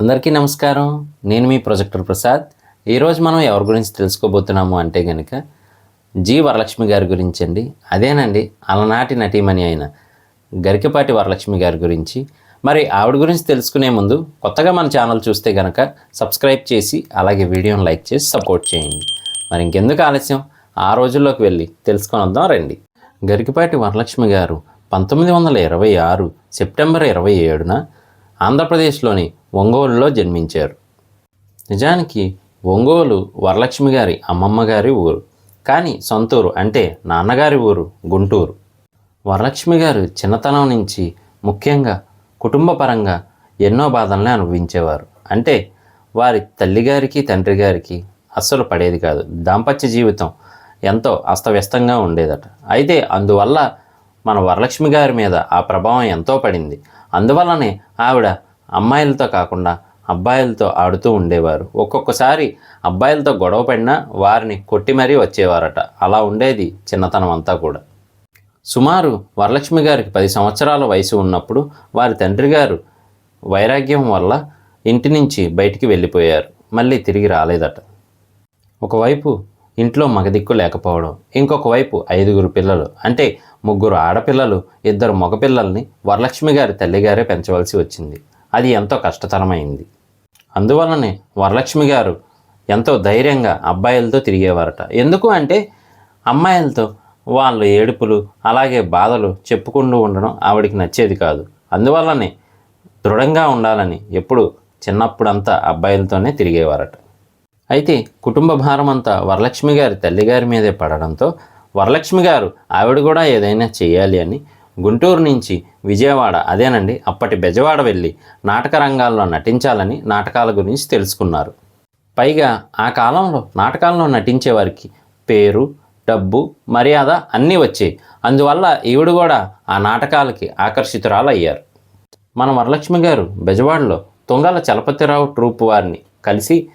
అందరికీ నమస్కారం. నేను మీ ప్రొజెక్టర్ ప్రసాద్. ఈరోజు మనం ఎవరి గురించి తెలుసుకోబోతున్నాము అంటే కనుక జి వరలక్ష్మి గారి గురించి అండి. అదేనండి అలనాటి నటీమణి అయిన గరికపాటి వరలక్ష్మి గారి గురించి. మరి ఆవిడ గురించి తెలుసుకునే ముందు కొత్తగా మన ఛానల్ చూస్తే కనుక సబ్స్క్రైబ్ చేసి అలాగే వీడియోని లైక్ చేసి సపోర్ట్ చేయండి. మరి ఇంకెందుకు ఆలస్యం? ఆ రోజుల్లోకి వెళ్ళి తెలుసుకొని వద్దాం రండి. గరికపాటి వరలక్ష్మి గారు పంతొమ్మిది వందల ఇరవై ఆరు సెప్టెంబర్ ఇరవై ఏడున ఆంధ్రప్రదేశ్లోని ఒంగోలులో జన్మించారు. నిజానికి ఒంగోలు వరలక్ష్మి గారి అమ్మమ్మ గారి ఊరు. కానీ సొంతూరు అంటే నాన్నగారి ఊరు గుంటూరు. వరలక్ష్మి గారు చిన్నతనం నుంచి ముఖ్యంగా కుటుంబపరంగా ఎన్నో బాధల్ని అనుభవించేవారు. అంటే వారి తల్లిగారికి తండ్రి గారికి అస్సలు పడేది కాదు. దాంపత్య జీవితం ఎంతో అస్తవ్యస్తంగా ఉండేదట. అయితే అందువల్ల మన వరలక్ష్మి గారి మీద ఆ ప్రభావం ఎంతో పడింది. అందువల్లనే ఆవిడ అమ్మాయిలతో కాకుండా అబ్బాయిలతో ఆడుతూ ఉండేవారు. ఒక్కొక్కసారి అబ్బాయిలతో గొడవ పడినా వారిని కొట్టి మరీ వచ్చేవారట. అలా ఉండేది చిన్నతనం అంతా కూడా. సుమారు వరలక్ష్మి గారికి పది సంవత్సరాల వయసు ఉన్నప్పుడు వారి తండ్రి గారు వైరాగ్యం వల్ల ఇంటి నుంచి బయటికి వెళ్ళిపోయారు. మళ్ళీ తిరిగి రాలేదట. ఒకవైపు ఇంట్లో మగదిక్కు లేకపోవడం ఇంకొక వైపు ఐదుగురు పిల్లలు అంటే ముగ్గురు ఆడపిల్లలు ఇద్దరు మగపిల్లల్ని వరలక్ష్మి గారి తల్లిగారే పెంచవలసి వచ్చింది. అది ఎంతో కష్టతరమైంది. అందువలనే వరలక్ష్మి గారు ఎంతో ధైర్యంగా అబ్బాయిలతో తిరిగేవారట. ఎందుకు అంటే అమ్మాయిలతో వాళ్ళు ఏడుపులు అలాగే బాధలు చెప్పుకుంటూ ఉండడం ఆవిడికి నచ్చేది కాదు. అందువల్లనే దృఢంగా ఉండాలని ఎప్పుడు చిన్నప్పుడంతా అబ్బాయిలతోనే తిరిగేవారట. అయితే కుటుంబ భారం అంతా వరలక్ష్మి గారి తల్లిగారి మీదే పడడంతో వరలక్ష్మి గారు ఆవిడ కూడా ఏదైనా చేయాలి అని గుంటూరు నుంచి విజయవాడ అదేనండి అప్పటి బెజవాడ వెళ్ళి నాటక రంగాల్లో నటించాలని నాటకాల గురించి తెలుసుకున్నారు. పైగా ఆ కాలంలో నాటకాల్లో నటించే వారికి పేరు డబ్బు మర్యాద అన్నీ వచ్చాయి. అందువల్ల ఈవిడ కూడా ఆ నాటకాలకి ఆకర్షితురాలయ్యారు. మన వరలక్ష్మి గారు బెజవాడలో తుంగల చలపతిరావు ట్రూప్ వారిని కలిసి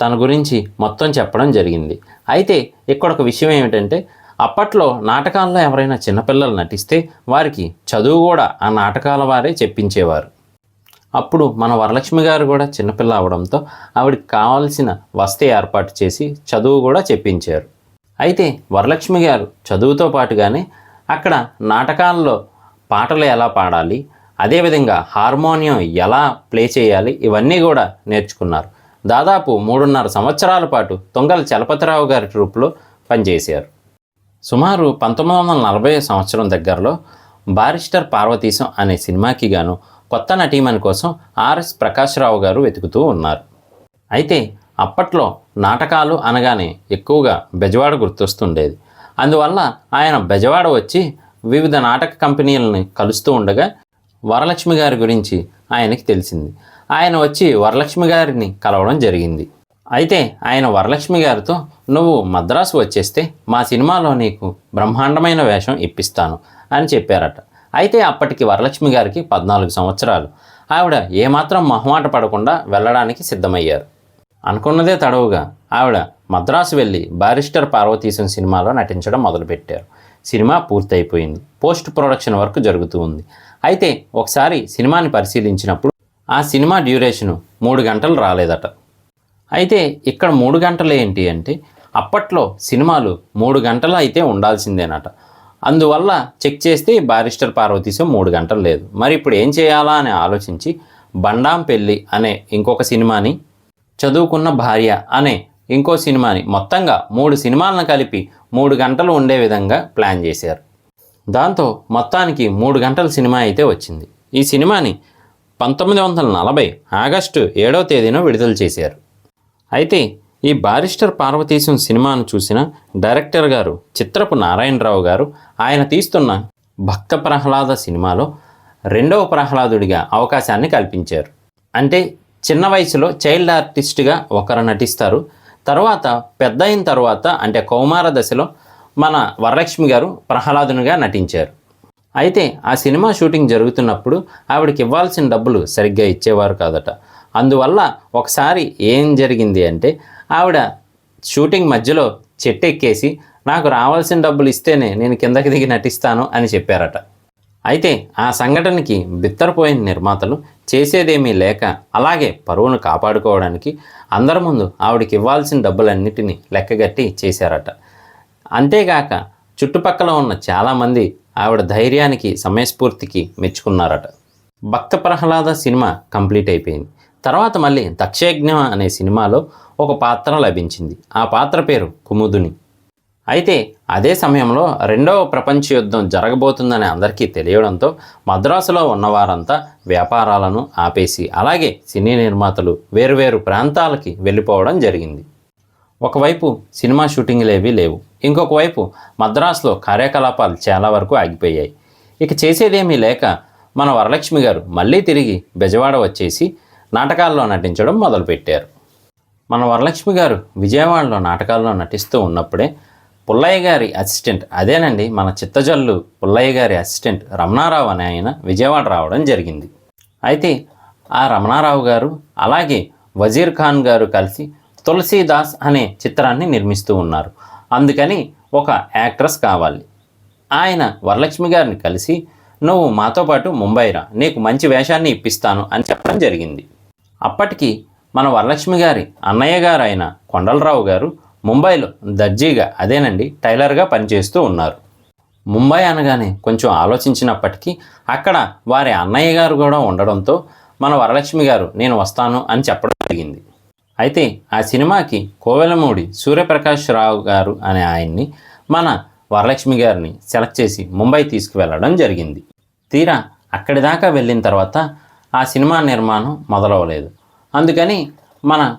తన గురించి మొత్తం చెప్పడం జరిగింది. అయితే ఇక్కడ ఒక విషయం ఏమిటంటే అప్పట్లో నాటకాల్లో ఎవరైనా చిన్నపిల్లలు నటిస్తే వారికి చదువు కూడా ఆ నాటకాల వారే చెప్పించేవారు. అప్పుడు మన వరలక్ష్మి గారు కూడా చిన్నపిల్ల అవడంతో ఆవిడకి కావాల్సిన వసతి ఏర్పాటు చేసి చదువు కూడా చెప్పించారు. అయితే వరలక్ష్మి గారు చదువుతో పాటుగానే అక్కడ నాటకాల్లో పాటలు ఎలా పాడాలి అదేవిధంగా హార్మోనియం ఎలా ప్లే చేయాలి ఇవన్నీ కూడా నేర్చుకున్నారు. దాదాపు మూడున్నర సంవత్సరాల పాటు తొంగల చలపతిరావు గారి ట్రూప్లో పనిచేశారు. సుమారు పంతొమ్మిది వందల నలభై సంవత్సరం దగ్గరలో బారిస్టర్ పార్వతీశం అనే సినిమాకి గాను కొత్త నటీమణి కోసం ఆర్ఎస్ ప్రకాశ్రావు గారు వెతుకుతూ ఉన్నారు. అయితే అప్పట్లో నాటకాలు అనగానే ఎక్కువగా బెజవాడ గుర్తొస్తుండేది. అందువల్ల ఆయన బెజవాడ వచ్చి వివిధ నాటక కంపెనీలని కలుస్తూ ఉండగా వరలక్ష్మి గారి గురించి ఆయనకి తెలిసింది. ఆయన వచ్చి వరలక్ష్మి గారిని కలవడం జరిగింది. అయితే ఆయన వరలక్ష్మి గారితో నువ్వు మద్రాసు వచ్చేస్తే మా సినిమాలో నీకు బ్రహ్మాండమైన వేషం ఇప్పిస్తాను అని చెప్పారట. అయితే అప్పటికి వరలక్ష్మి గారికి పద్నాలుగు సంవత్సరాలు. ఆవిడ ఏమాత్రం మొహమాట పడకుండా వెళ్ళడానికి సిద్ధమయ్యారు. అనుకున్నదే తడవుగా ఆవిడ మద్రాసు వెళ్ళి బారిస్టర్ పార్వతీశం సినిమాలో నటించడం మొదలుపెట్టారు. సినిమా పూర్తయిపోయింది. పోస్ట్ ప్రొడక్షన్ వర్క్ జరుగుతూ ఉంది. అయితే ఒకసారి సినిమాని పరిశీలించినప్పుడు ఆ సినిమా డ్యూరేషను మూడు గంటలు రాలేదట. అయితే ఇక్కడ మూడు గంటలు ఏంటి అంటే అప్పట్లో సినిమాలు మూడు గంటలు అయితే ఉండాల్సిందేనట. అందువల్ల చెక్ చేస్తే బారిస్టర్ పార్వతీశం మూడు గంటలు లేదు. మరి ఇప్పుడు ఏం చేయాలా అని ఆలోచించి బండాం పెళ్ళి అనే ఇంకొక సినిమాని చదువుకున్న భార్య అనే ఇంకో సినిమాని మొత్తంగా మూడు సినిమాలను కలిపి మూడు గంటలు ఉండే విధంగా ప్లాన్ చేశారు. దాంతో మొత్తానికి మూడు గంటల సినిమా అయితే వచ్చింది. ఈ సినిమాని పంతొమ్మిది వందల నలభై ఆగస్టు ఏడో తేదీన విడుదల చేశారు. అయితే ఈ బారిస్టర్ పార్వతీశం సినిమాను చూసిన డైరెక్టర్ గారు చిత్రపు నారాయణరావు గారు ఆయన తీస్తున్న భక్త ప్రహ్లాద సినిమాలో రెండవ ప్రహ్లాదుడిగా అవకాశాన్ని కల్పించారు. అంటే చిన్న వయసులో చైల్డ్ ఆర్టిస్ట్గా ఒకరు నటిస్తారు. తర్వాత పెద్ద అయిన తర్వాత అంటే కౌమార దశలో మన వరలక్ష్మి గారు ప్రహ్లాదునిగా నటించారు. అయితే ఆ సినిమా షూటింగ్ జరుగుతున్నప్పుడు ఆవిడకి ఇవ్వాల్సిన డబ్బులు సరిగ్గా ఇచ్చేవారు కాదట. అందువల్ల ఒకసారి ఏం జరిగింది అంటే ఆవిడ షూటింగ్ మధ్యలో చెట్టు ఎక్కేసి నాకు రావాల్సిన డబ్బులు ఇస్తేనే నేను కిందకి దిగి నటిస్తాను అని చెప్పారట. అయితే ఆ సంఘటనకి బిత్తరపోయిన నిర్మాతలు చేసేదేమీ లేక అలాగే పరువును కాపాడుకోవడానికి అందరి ముందు ఆవిడకి ఇవ్వాల్సిన డబ్బులన్నిటినీ లెక్కగట్టి చేశారట. అంతేగాక చుట్టుపక్కల ఉన్న చాలామంది ఆవిడ ధైర్యానికి సమయస్ఫూర్తికి మెచ్చుకున్నారట. భక్త ప్రహ్లాద సినిమా కంప్లీట్ అయిపోయింది. తర్వాత మళ్ళీ దక్షయజ్ఞం అనే సినిమాలో ఒక పాత్ర లభించింది. ఆ పాత్ర పేరు కుముదుని. అయితే అదే సమయంలో రెండవ ప్రపంచ యుద్ధం జరగబోతుందని అందరికీ తెలియడంతో మద్రాసులో ఉన్నవారంతా వ్యాపారాలను ఆపేసి అలాగే సినీ నిర్మాతలు వేరువేరు ప్రాంతాలకి వెళ్ళిపోవడం జరిగింది. ఒకవైపు సినిమా షూటింగ్లు ఏవీ లేవు. ఇంకొక వైపు మద్రాసులో కార్యకలాపాలు చాలా వరకు ఆగిపోయాయి. ఇక చేసేదేమీ లేక మన వరలక్ష్మి గారు మళ్ళీ తిరిగి బెజవాడ వచ్చేసి నాటకాల్లో నటించడం మొదలుపెట్టారు. మన వరలక్ష్మి గారు విజయవాడలో నాటకాల్లో నటిస్తూ ఉన్నప్పుడే పుల్లయ్య గారి అసిస్టెంట్ అదేనండి మన చిత్తజల్లు పుల్లయ్య గారి అసిస్టెంట్ రమణారావు అనే ఆయన విజయవాడ రావడం జరిగింది. అయితే ఆ రమణారావు గారు అలాగే వజీర్ ఖాన్ గారు కలిసి తులసీదాస్ అనే చిత్రాన్ని నిర్మిస్తూ ఉన్నారు. అందుకని ఒక యాక్ట్రెస్ కావాలి. ఆయన వరలక్ష్మి గారిని కలిసి నువ్వు మాతో పాటు ముంబై రా నీకు మంచి వేషాన్ని ఇప్పిస్తాను అని చెప్పడం జరిగింది. అప్పటికి మన వరలక్ష్మి గారి అన్నయ్య గారు అయిన కొండలరావు గారు ముంబైలో దర్జీగా అదేనండి టైలర్గా పనిచేస్తూ ఉన్నారు. ముంబై అనగానే కొంచెం ఆలోచించినప్పటికీ అక్కడ వారి అన్నయ్య గారు కూడా ఉండడంతో మన వరలక్ష్మి గారు నేను వస్తాను అని చెప్పడం జరిగింది. అయితే ఆ సినిమాకి కోవెలమూడి సూర్యప్రకాష్ రావు గారు అనే ఆయన్ని మన వరలక్ష్మి గారిని సెలెక్ట్ చేసి ముంబై తీసుకువెళ్ళడం జరిగింది. తీరా అక్కడి దాకా వెళ్ళిన తర్వాత ఆ సినిమా నిర్మాణం మొదలవలేదు. అందుకని మన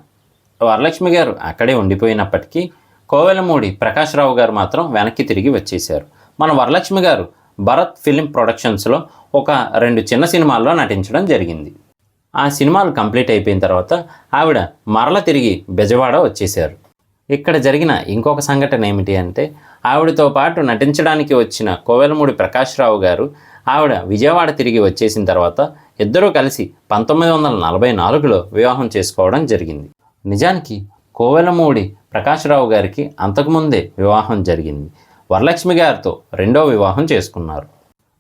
వరలక్ష్మి గారు అక్కడే ఉండిపోయినప్పటికీ కోవెలమూడి ప్రకాశ్రావు గారు మాత్రం వెనక్కి తిరిగి వచ్చేశారు. మన వరలక్ష్మి గారు భరత్ ఫిలిం ప్రొడక్షన్స్లో ఒక రెండు చిన్న సినిమాల్లో నటించడం జరిగింది. ఆ సినిమాలు కంప్లీట్ అయిపోయిన తర్వాత ఆవిడ మరల తిరిగి బెజవాడ వచ్చేశారు. ఇక్కడ జరిగిన ఇంకొక సంఘటన ఏమిటి అంటే ఆవిడతో పాటు నటించడానికి వచ్చిన కోవెలమూడి ప్రకాశ్రావు గారు ఆవిడ విజయవాడ తిరిగి వచ్చేసిన తర్వాత ఇద్దరూ కలిసి పంతొమ్మిది వందల నలభై నాలుగులో వివాహం చేసుకోవడం జరిగింది. నిజానికి కోవెలమూడి ప్రకాశ్రావు గారికి అంతకుముందే వివాహం జరిగింది. వరలక్ష్మి గారితో రెండో వివాహం చేసుకున్నారు.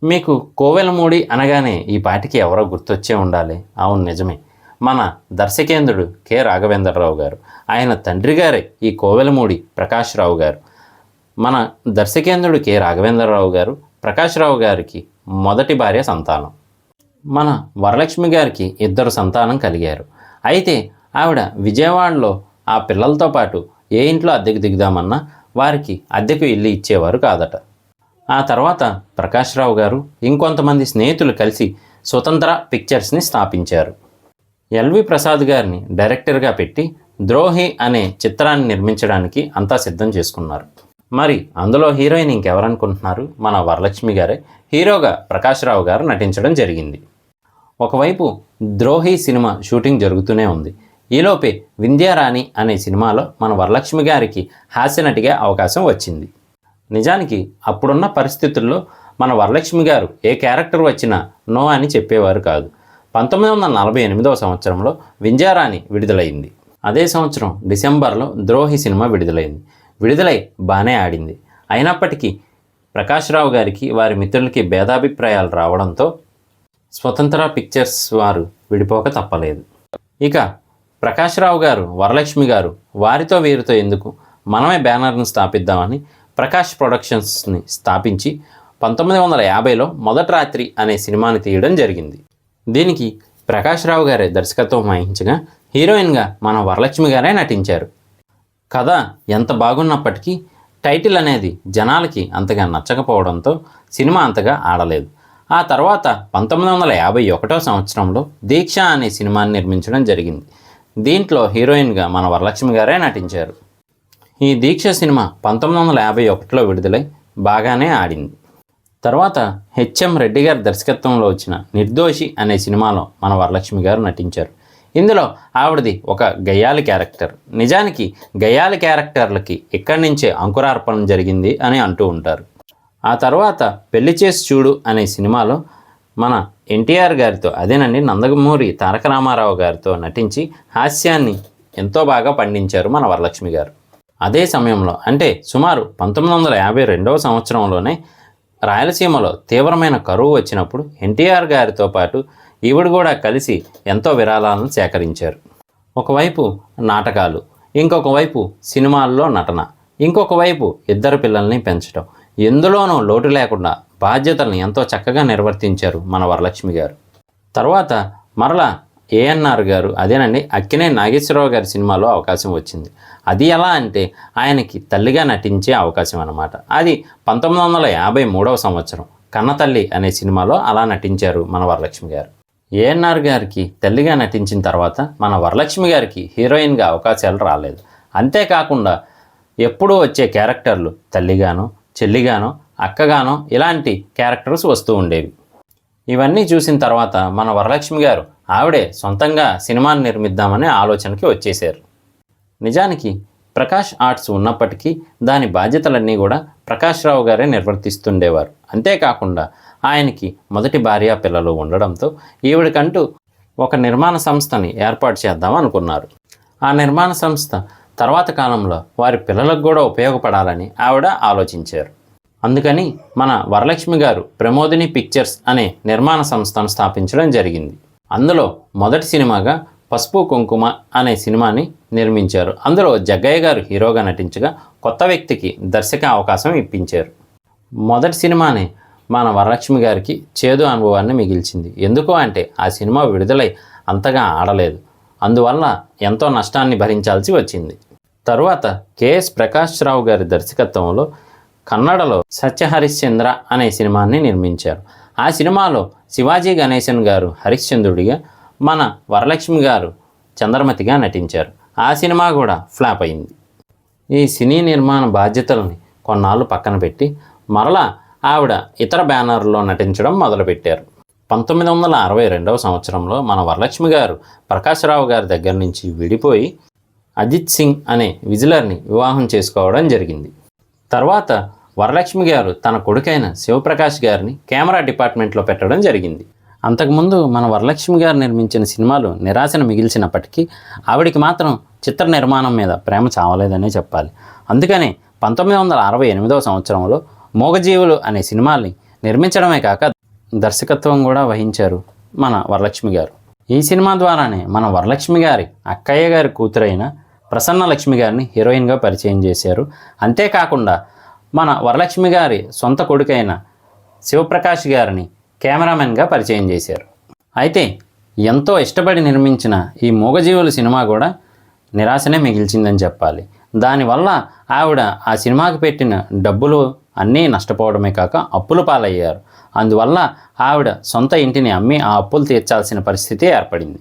మీకు కోవెలమూడి అనగానే ఈ పాటికి ఎవరో గుర్తొచ్చే ఉండాలి. అవును నిజమే. మన దర్శకేంద్రుడు కె. రాఘవేంద్రరావు గారు ఆయన తండ్రి గారే ఈ కోవెలమూడి ప్రకాశ్రావు గారు. మన దర్శకేంద్రుడు కె. రాఘవేంద్రరావు గారు ప్రకాశ్రావు గారికి మొదటి భార్య సంతానం. మన వరలక్ష్మి గారికి ఇద్దరు సంతానం కలిగారు. అయితే ఆవిడ విజయవాడలో ఆ పిల్లలతో పాటు ఏ ఇంట్లో అద్దెకు దిగుదామన్నా వారికి అద్దెకు ఇల్లు ఇచ్చేవారు కాదట. ఆ తర్వాత ప్రకాశ్రావు గారు ఇంకొంతమంది స్నేహితులు కలిసి స్వతంత్ర పిక్చర్స్ని స్థాపించారు. ఎల్వి ప్రసాద్ గారిని డైరెక్టర్గా పెట్టి ద్రోహి అనే చిత్రాన్ని నిర్మించడానికి అంతా సిద్ధం చేసుకున్నారు. మరి అందులో హీరోయిన్ ఇంకెవరనుకుంటున్నారు? మన వరలక్ష్మి గారే హీరోగా ప్రకాశ్రావు గారు నటించడం జరిగింది. ఒకవైపు ద్రోహి సినిమా షూటింగ్ జరుగుతూనే ఉంది. ఈలోపే వింధ్యారాణి అనే సినిమాలో మన వరలక్ష్మి గారికి హాస్యనటిగా అవకాశం వచ్చింది. నిజానికి అప్పుడున్న పరిస్థితుల్లో మన వరలక్ష్మి గారు ఏ క్యారెక్టర్ వచ్చినా నో అని చెప్పేవారు కాదు. పంతొమ్మిది వందల నలభై ఎనిమిదవ సంవత్సరంలో వింజారాణి విడుదలైంది. అదే సంవత్సరం డిసెంబర్లో ద్రోహి సినిమా విడుదలైంది. విడుదలై బాగానే ఆడింది. అయినప్పటికీ ప్రకాశ్రావు గారికి వారి మిత్రులకి భేదాభిప్రాయాలు రావడంతో స్వతంత్ర పిక్చర్స్ వారు విడిపోక తప్పలేదు. ఇక ప్రకాశ్రావు గారు వరలక్ష్మి గారు వారితో వీరితో ఎందుకు మనమే బ్యానర్ను స్థాపిద్దామని ప్రకాష్ ప్రొడక్షన్స్ని స్థాపించి పంతొమ్మిది వందల యాభైలో మొదటి రాత్రి అనే సినిమాని తీయడం జరిగింది. దీనికి ప్రకాశ్రావు గారే దర్శకత్వం వహించగా హీరోయిన్గా మన వరలక్ష్మి గారే నటించారు. కథ ఎంత బాగున్నప్పటికీ టైటిల్ అనేది జనాలకి అంతగా నచ్చకపోవడంతో సినిమా అంతగా ఆడలేదు. ఆ తర్వాత పంతొమ్మిది వందల యాభై ఒకటో సంవత్సరంలో దీక్ష అనే సినిమాని నిర్మించడం జరిగింది. దీంట్లో హీరోయిన్గా మన వరలక్ష్మి గారే నటించారు. ఈ దీక్ష సినిమా పంతొమ్మిది వందల యాభై ఒకటిలో విడుదలై బాగానే ఆడింది. తర్వాత హెచ్ఎం రెడ్డి గారి దర్శకత్వంలో వచ్చిన నిర్దోషి అనే సినిమాలో మన వరలక్ష్మి గారు నటించారు. ఇందులో ఆవిడది ఒక గయ్యాలి క్యారెక్టర్. నిజానికి గయ్యాలి క్యారెక్టర్లకి ఇక్కడి నుంచే అంకురార్పణం జరిగింది అని అంటూ ఉంటారు. ఆ తర్వాత పెళ్ళి చేసి చూడు అనే సినిమాలో మన ఎన్టీఆర్ గారితో అదేనండి నందమూరి తారక రామారావు గారితో నటించి హాస్యాన్ని ఎంతో బాగా పండించారు మన వరలక్ష్మి గారు. అదే సమయంలో అంటే సుమారు పంతొమ్మిది వందల యాభై రెండవ సంవత్సరంలోనే రాయలసీమలో తీవ్రమైన కరువు వచ్చినప్పుడు ఎన్టీఆర్ గారితో పాటు ఈవిడ కూడా కలిసి ఎంతో విరాళాలను సేకరించారు. ఒకవైపు నాటకాలు ఇంకొక వైపు సినిమాల్లో నటన ఇంకొక వైపు ఇద్దరు పిల్లల్ని పెంచడం ఎందులోనూ లోటు లేకుండా బాధ్యతలను ఎంతో చక్కగా నిర్వర్తించారు మన వరలక్ష్మి గారు. తర్వాత మరలా ఏఎన్ఆర్ గారు అదేనండి అక్కినే నాగేశ్వరరావు గారి సినిమాలో అవకాశం వచ్చింది. అది ఎలా అంటే ఆయనకి తల్లిగా నటించే అవకాశం అన్నమాట. అది పంతొమ్మిది వందల యాభై మూడవ సంవత్సరం కన్నతల్లి అనే సినిమాలో అలా నటించారు మన వరలక్ష్మి గారు. ఏఎన్ఆర్ గారికి తల్లిగా నటించిన తర్వాత మన వరలక్ష్మి గారికి హీరోయిన్గా అవకాశాలు రాలేదు. అంతేకాకుండా ఎప్పుడూ వచ్చే క్యారెక్టర్లు తల్లిగానో చెల్లిగానో అక్కగానో ఇలాంటి క్యారెక్టర్స్ వస్తూ ఉండేవి. ఇవన్నీ చూసిన తర్వాత మన వరలక్ష్మి గారు ఆవిడే సొంతంగా సినిమాని నిర్మిద్దామనే ఆలోచనకి వచ్చేశారు. నిజానికి ప్రకాష్ ఆర్ట్స్ ఉన్నప్పటికీ దాని బాధ్యతలన్నీ కూడా ప్రకాష్ రావు గారే నిర్వర్తిస్తుండేవారు. అంతేకాకుండా ఆయనకి మొదటి భార్య పిల్లలు ఉండడంతో ఈవిడికంటూ ఒక నిర్మాణ సంస్థని ఏర్పాటు చేద్దాం అనుకున్నారు. ఆ నిర్మాణ సంస్థ తర్వాత కాలంలో వారి పిల్లలకు కూడా ఉపయోగపడాలని ఆవిడ ఆలోచించారు. అందుకని మన వరలక్ష్మి గారు ప్రమోదిని పిక్చర్స్ అనే నిర్మాణ సంస్థను స్థాపించడం జరిగింది. అందులో మొదటి సినిమాగా పసుపు కుంకుమ అనే సినిమాని నిర్మించారు. అందులో జగ్గయ్య గారు హీరోగా నటించగా కొత్త వ్యక్తికి దర్శక అవకాశం ఇప్పించారు. మొదటి సినిమానే మన వరలక్ష్మి గారికి చేదు అనుభవాన్ని మిగిల్చింది. ఎందుకు అంటే ఆ సినిమా విడుదలై అంతగా ఆడలేదు. అందువల్ల ఎంతో నష్టాన్ని భరించాల్సి వచ్చింది. తరువాత కెఎస్ ప్రకాష్ రావు గారి దర్శకత్వంలో కన్నడలో సత్యహరిశ్చంద్ర అనే సినిమాని నిర్మించారు. ఆ సినిమాలో శివాజీ గణేశన్ గారు హరిశ్చంద్రుడిగా మన వరలక్ష్మి గారు చంద్రమతిగా నటించారు. ఆ సినిమా కూడా ఫ్లాప్ అయింది. ఈ సినీ నిర్మాణ బాధ్యతలని కొన్నాళ్ళు పక్కన పెట్టి మరలా ఆవిడ ఇతర బ్యానర్లో నటించడం మొదలుపెట్టారు. పంతొమ్మిది వందల అరవై రెండవ సంవత్సరంలో మన వరలక్ష్మి గారు ప్రకాశ్రావు గారి దగ్గర నుంచి విడిపోయి అజిత్ సింగ్ అనే విజిలర్ని వివాహం చేసుకోవడం జరిగింది. తర్వాత వరలక్ష్మి గారు తన కొడుకైన శివప్రకాష్ గారిని కెమెరా డిపార్ట్మెంట్లో పెట్టడం జరిగింది. అంతకుముందు మన వరలక్ష్మి గారు నిర్మించిన సినిమాలు నిరాశను మిగిల్చినప్పటికీ ఆవిడికి మాత్రం చిత్ర నిర్మాణం మీద ప్రేమ చావలేదనే చెప్పాలి. అందుకనే పంతొమ్మిది వందల అరవై ఎనిమిదవ సంవత్సరంలో మోగజీవులు అనే సినిమాల్ని నిర్మించడమే కాక దర్శకత్వం కూడా వహించారు మన వరలక్ష్మి గారు. ఈ సినిమా ద్వారానే మన వరలక్ష్మి గారి అక్కయ్య గారి కూతురైన ప్రసన్న లక్ష్మి గారిని హీరోయిన్గా పరిచయం చేశారు. అంతేకాకుండా మన వరలక్ష్మి గారి సొంత కొడుకైన శివప్రకాష్ గారిని కెమెరామెన్గా పరిచయం చేశారు. అయితే ఎంతో ఇష్టపడి నిర్మించిన ఈ మూగజీవుల సినిమా కూడా నిరాశనే మిగిల్చిందని చెప్పాలి. దానివల్ల ఆవిడ ఆ సినిమాకి పెట్టిన డబ్బులు అన్నీ నష్టపోవడమే కాక అప్పుల పాలయ్యారు. అందువల్ల ఆవిడ సొంత ఇంటిని అమ్మి ఆ అప్పులు తీర్చాల్సిన పరిస్థితి ఏర్పడింది.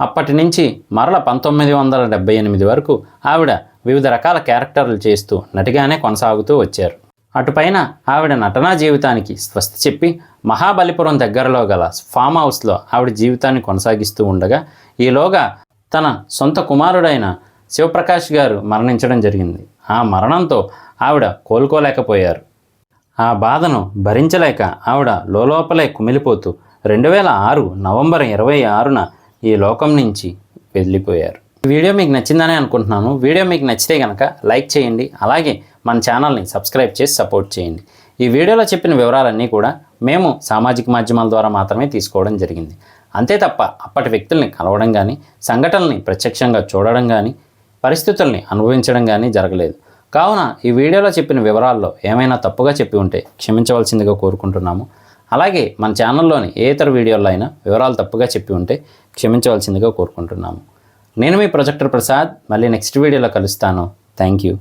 అప్పటి నుంచి మరల పంతొమ్మిది వందల డెబ్బై ఎనిమిది వరకు ఆవిడ వివిధ రకాల క్యారెక్టర్లు చేస్తూ నటిగానే కొనసాగుతూ వచ్చారు. అటుపైన ఆవిడ నటనా జీవితానికి స్వస్తి చెప్పి మహాబలిపురం దగ్గరలో గల ఫామ్ హౌస్లో ఆవిడ జీవితాన్ని కొనసాగిస్తూ ఉండగా ఈలోగా తన సొంత కుమారుడైన శివప్రకాష్ గారు మరణించడం జరిగింది. ఆ మరణంతో ఆవిడ కోలుకోలేకపోయారు. ఆ బాధను భరించలేక ఆవిడ లోపలే కుమిలిపోతూ రెండు వేల ఆరు నవంబర్ ఇరవై ఆరున ఈ లోకం నుంచి వెళ్ళిపోయారు. వీడియో మీకు నచ్చిందని అనుకుంటున్నాను. వీడియో మీకు నచ్చితే కనుక లైక్ చేయండి. అలాగే మన ఛానల్ని సబ్స్క్రైబ్ చేసి సపోర్ట్ చేయండి. ఈ వీడియోలో చెప్పిన వివరాలన్నీ కూడా మేము సామాజిక మాధ్యమాల ద్వారా మాత్రమే తీసుకోవడం జరిగింది. అంతే తప్ప అప్పటి వ్యక్తుల్ని కలవడం కానీ సంఘటనల్ని ప్రత్యక్షంగా చూడడం కానీ పరిస్థితుల్ని అనుభవించడం కానీ జరగలేదు. కావున ఈ వీడియోలో చెప్పిన వివరాల్లో ఏమైనా తప్పుగా చెప్పి ఉంటే క్షమించవలసిందిగా కోరుకుంటున్నాము. అలాగే మన ఛానల్లోని ఏ ఇతర వీడియోల్లో అయినా వివరాలు తప్పుగా చెప్పి ఉంటే క్షమించవలసిందిగా కోరుకుంటున్నాము. నేను మీ ప్రొజెక్టర్ ప్రసాద్. మళ్ళీ నెక్స్ట్ వీడియోలో కలుస్తాను. Thank you.